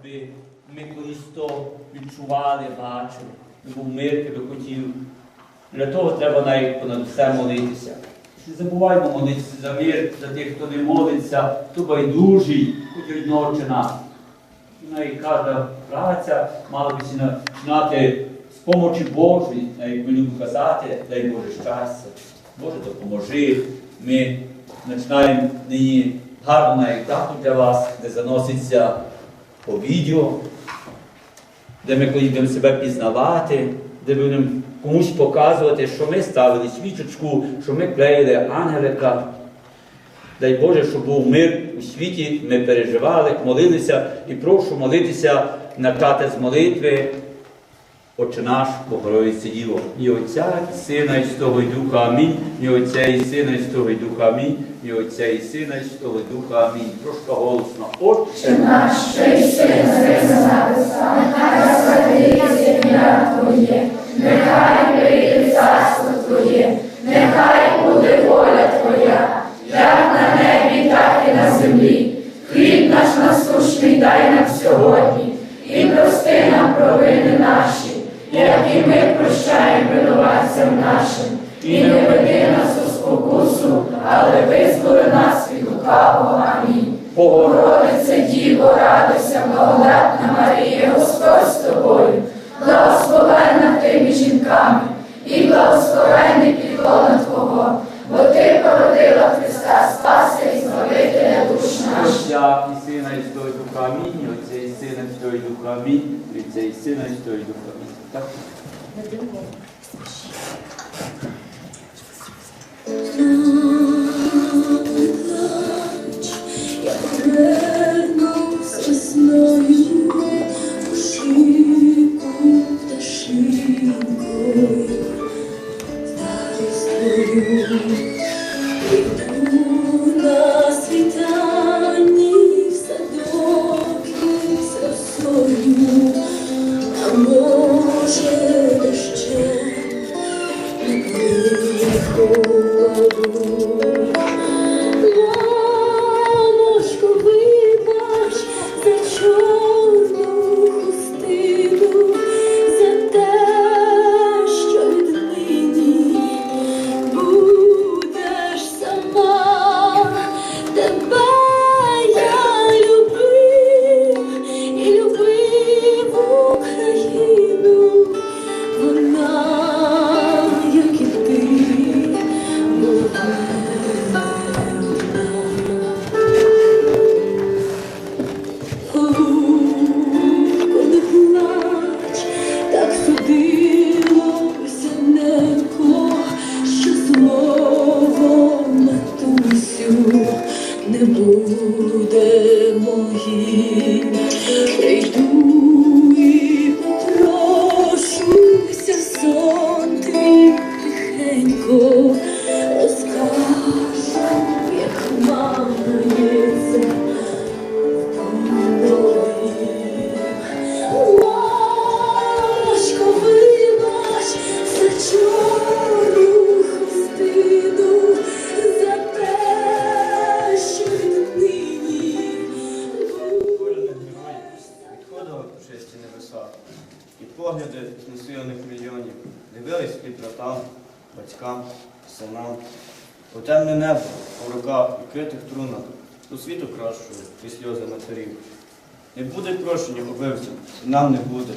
аби ми колись то відчували, бачили, був мир, ти би хотів. Для того треба навіть понад все молитися. Не забуваймо молитися за мир, за тих, хто не молиться, хто байдужий, хоч одного чина. Навіть кожна праця мала б починати з помочі Божої, навіть ми казати, дай Боже щастя. Боже, допоможи. Ми починаємо нині гарну навіть дату для вас, де заноситься по відео, де ми коли будемо себе пізнавати, де будемо комусь показувати, що ми ставили свічечку, що ми клеїли ангелика. Дай Боже, щоб був мир у світі, ми переживали, молилися і прошу молитися, навчати з молитви. Отче наш, Богородице Діво, і Отця, і Сина, і Святого Духа. Амінь, і Отця, і Сина, і Святого Духа. Амінь, і Отця, і Сина, і Святого Духа. Амінь. Трошка голосно. Отче Наш що син на небесах, нехай святиться Твоє, нехай прийде царство Отця і Сина, і Святого Духа Так? Я повернусь Прийду пушисті і погляди знесилених мільйонів дивились під братам, батькам, синам. У темне небо, у руках і критих трунах, у світу кращою і сльози матерів. Не буде прощення убивцям, і нам не буде,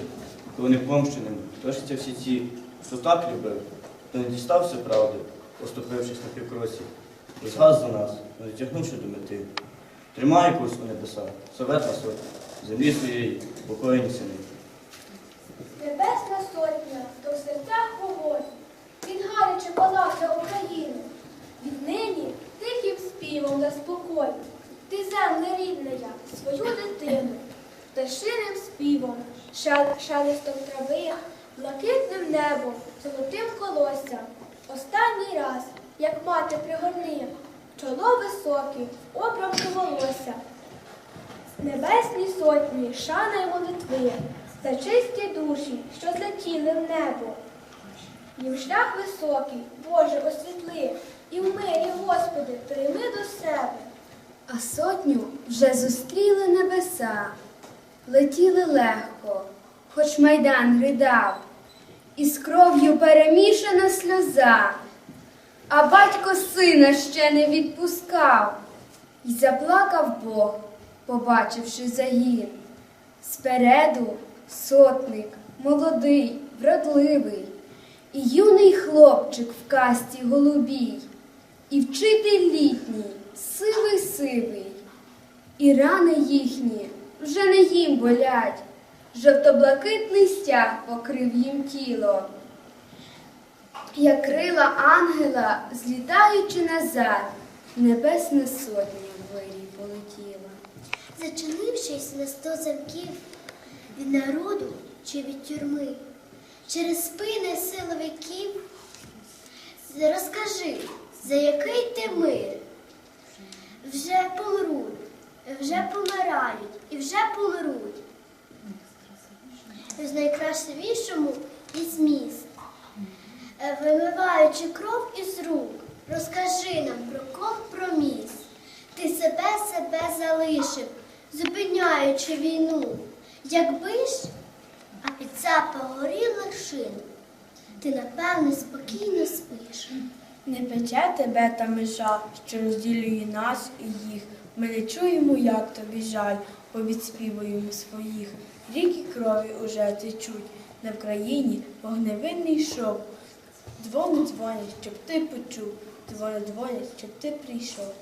коли не помщеним точаться всі ті, хто так любив, хто не дістався правди, поступившись на півкроці, і згас за нас, не дотягнувши до мети. Тримає курс у небеса, советла сотня, землі своєї, покоєні сини. Небесна сотня, то в серцях вогонь, він гаряче палав за Україну. Віднині тихим співом заспокой. Ти земле рідна я, свою дитину, пташиним співом, шелестом трави, блакитним небом, золотим колоссям. Останній раз, як мати пригорни, чоло високе, обрамки волосся. Небесні сотні, шана й молитви, за чисті душі, що злетіли в небо. Їм шлях високий, Боже, освітли, і в мирі, Господи, прийми до себе. А сотню вже зустріли небеса, летіли легко, хоч майдан ридав, і з кров'ю перемішана сльоза, а батько сина ще не відпускав, І заплакав Бог, побачивши загін. Спереду сотник, молодий, вродливий, і юний хлопчик в касті голубій, і вчитель літній, сивий сивий, і рани їхні вже не їм болять, жовто-блакитний стяг покрив їм тіло. Як крила ангела, злітаючи назад, небесна сотня в вирій полетіла. Зачинившись на сто замків від народу чи від тюрми, через спини силовиків, розкажи, за який ти мир? Вже помруть, вже помирають і вже помруть. В найкрасивішому із міст, вимиваючи кров із рук, розкажи нам про компроміс. Ти себе себе залишив, зупиняючи війну. Якби ж, а під запах горілих шин, ти напевне спокійно спиш. Не пече тебе та межа, що розділює нас і їх. Ми не чуємо, як тобі жаль, бо відспівуємо своїх. Ріки крові уже течуть, на Вкраїні вогневинний шов. Дзвони дзвонять, щоб ти почув, дзвони дзвонять, щоб ти прийшов.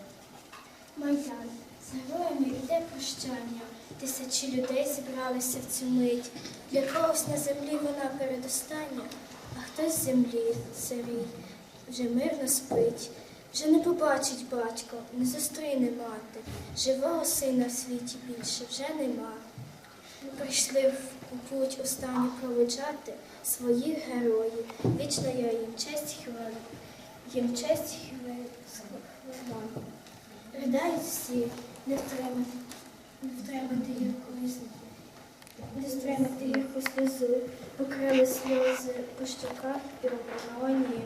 Майдан, з героями йде прощання. Тисячі людей зібралися в цю мить. Для когось на землі вона передостання, а хтось з землі сирій вже мирно спить. Вже не побачить батько, не зустріне мати. Живого сина в світі більше вже нема. Ми прийшли в путь останню проведжати своїх героїв. Вічна я їм честь хвилин, їм честь хвилин. Ридають всі, не втримати, не втримати гірку не стримати гірку сльозу, покрили сльози по щоках і обороні.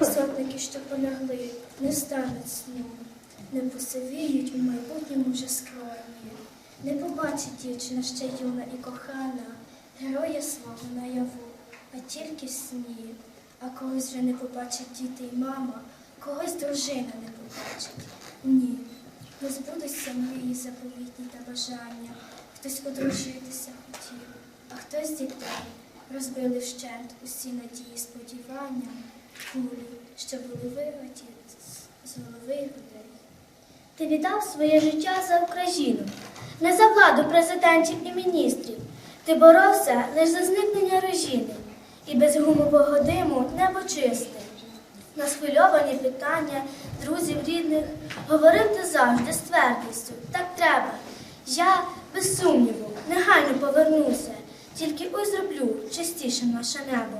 Сотники, що полягли, не стануть сну, не посивіють у майбутньому вже скроні. Не побачить дівчина ще юна і кохана, героя свого наяву, а тільки в сні. А когось вже не побачить діти й мама, когось дружина не побачить. Ні. Не збудуться мрії заповітні та бажання. Хтось одружитися хотів, а хтось дітей розбили вщент усі надії, сподівання, кулі, що були вирваті з- голови людей. Ти віддав своє життя за Україну, не за владу президентів і міністрів. Ти боровся лише за зникнення режими, і без гумового диму небо чисте. На схвильовані питання друзів рідних говорив ти завжди з твердістю. Так треба. Я, без сумніву, негайно повернуся, тільки ось зроблю чистішим наше небо.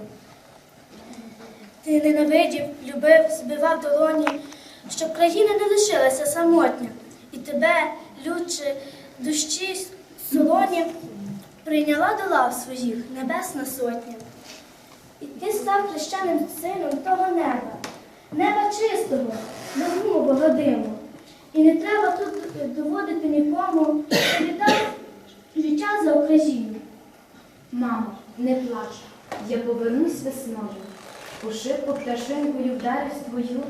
Ти ненавидів, любив, збивав долоні, щоб країна не лишилася самотня, і тебе, лючи дощі солоні, прийняла до лав своїх небесна сотня. І ти став хрещеним сином того неба, неба чистого, без гумового. І не треба тут доводити нікому, віддав життя за Україну. Мамо, не плач, я повернусь весною, у пташинкою вдарю твою,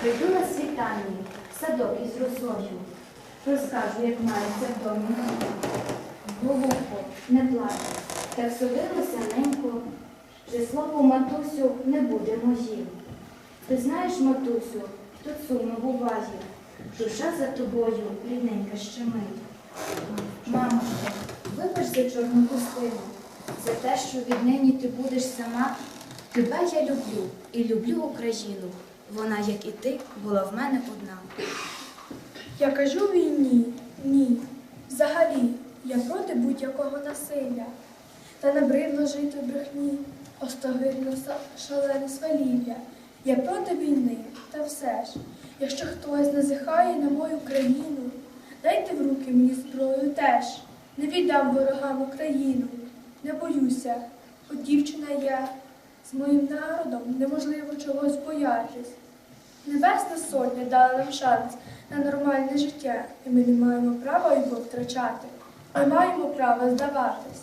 прийду на світанні, садок із росою, розкажу, як мається в домі. Голубко, не плач, так судилося ненько, що слово матусю не буде моїм. Ти знаєш, матусю, тут сумно буває, душа за тобою рідненька щемить. Мамочко, вибач за чорну пустину, за те, що віднині ти будеш сама. Тебе я люблю і люблю Україну. Вона, як і ти, була в мене одна. Я кажу війні, ні. Взагалі, я проти будь-якого насилля. Та набридло жити в брехні, остогидно шалене свалілля. Я проти війни, та все ж, якщо хтось назихає на мою країну, дайте в руки мені зброю теж. Не віддам ворогам Україну. Не боюся, от дівчина я, з моїм народом неможливо чогось боятись. Небесна сотня дала нам шанс на нормальне життя, і ми не маємо права його втрачати. Ми маємо право здаватись.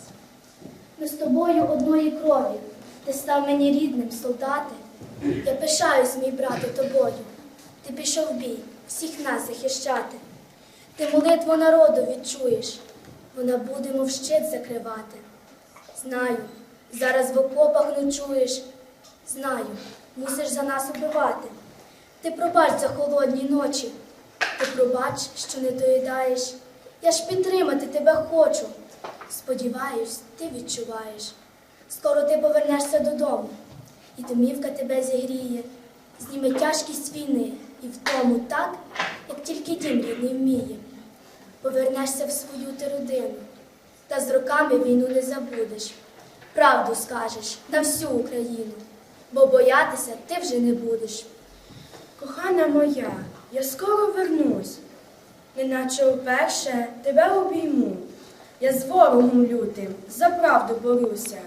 Ми з тобою одної крові. Ти став мені рідним, солдати. Я пишаюсь, мій брате, тобою. Ти пішов бій, всіх нас захищати. Ти молитву народу відчуєш, вона буде, мов щит закривати. Знаю, зараз в окопах ночуєш. Знаю, мусиш за нас убивати. Ти пробач за холодні ночі. Ти пробач, що не доїдаєш. Я ж підтримати тебе хочу. Сподіваюсь, ти відчуваєш. Скоро ти повернешся додому, і домівка тебе зігріє, зніме тяжкість війни і втому так, як тільки дім рідний вміє. Повернешся в свою ти родину, та з роками війну не забудеш. Правду скажеш на всю Україну, бо боятися ти вже не будеш. Кохана моя, я скоро вернусь, неначе вперше тебе обійму. Я з ворогом лютим за правду борюся,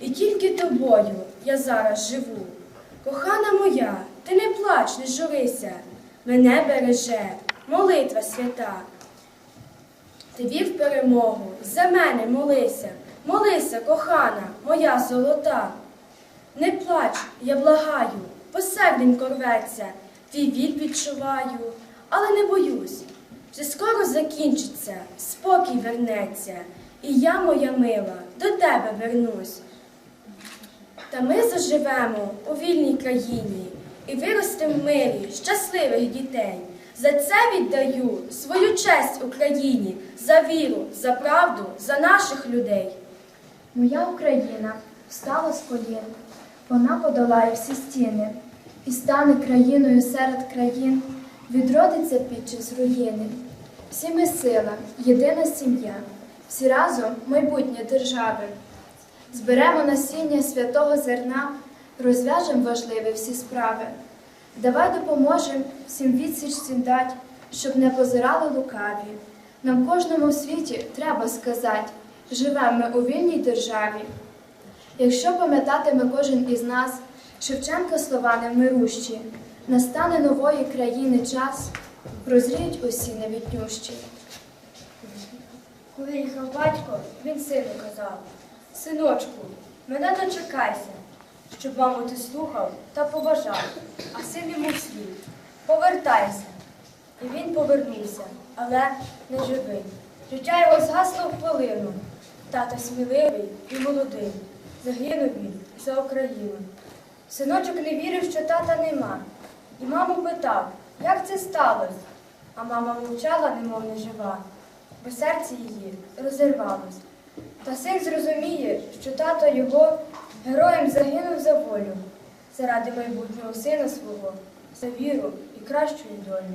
і тільки тобою я зараз живу. Кохана моя, ти не плач, не журися, мене береже молитва свята. Ти вів перемогу, за мене молися, молися, кохана, моя золота. Не плач, я благаю, бо серденько рветься, твій вік відчуваю, але не боюсь. Вже скоро закінчиться, спокій вернеться, і я, моя мила, до тебе вернусь. Та ми заживемо у вільній країні і виростемо в мирі щасливих дітей. За це віддаю свою честь Україні, за віру, за правду, за наших людей. Моя Україна встала з колін, вона подолає всі стіни і стане країною серед країн, відродиться під час руїни. Всі ми сила, єдина сім'я, всі разом майбутнє держави. Зберемо насіння святого зерна, розв'яжемо важливі всі справи. Давай допоможем всім відсіч всім дать, щоб не позирали лукаві. Нам кожному в світі треба сказати, живемо ми у вільній державі. Якщо пам'ятатиме кожен із нас Шевченка слова невмирущі, настане нової країни час, прозріють усі невіднющі. Коли їхав батько, він сину казав: Синочку, мене дочекайся, щоб маму ти слухав та поважав, а син йому вслід. Повертайся. І він повернувся, але не живий. Життя його згасло в хвилину. Тато сміливий і молодий. Загинув він за Україну. Синочок не вірив, що тата нема. І маму питав, як це сталося? А мама мовчала, немов не жива бо серце її розірвалось. Та син зрозуміє, що тато його героєм загинув за волю, заради майбутнього сина свого, за віру і кращої долі.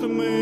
To me.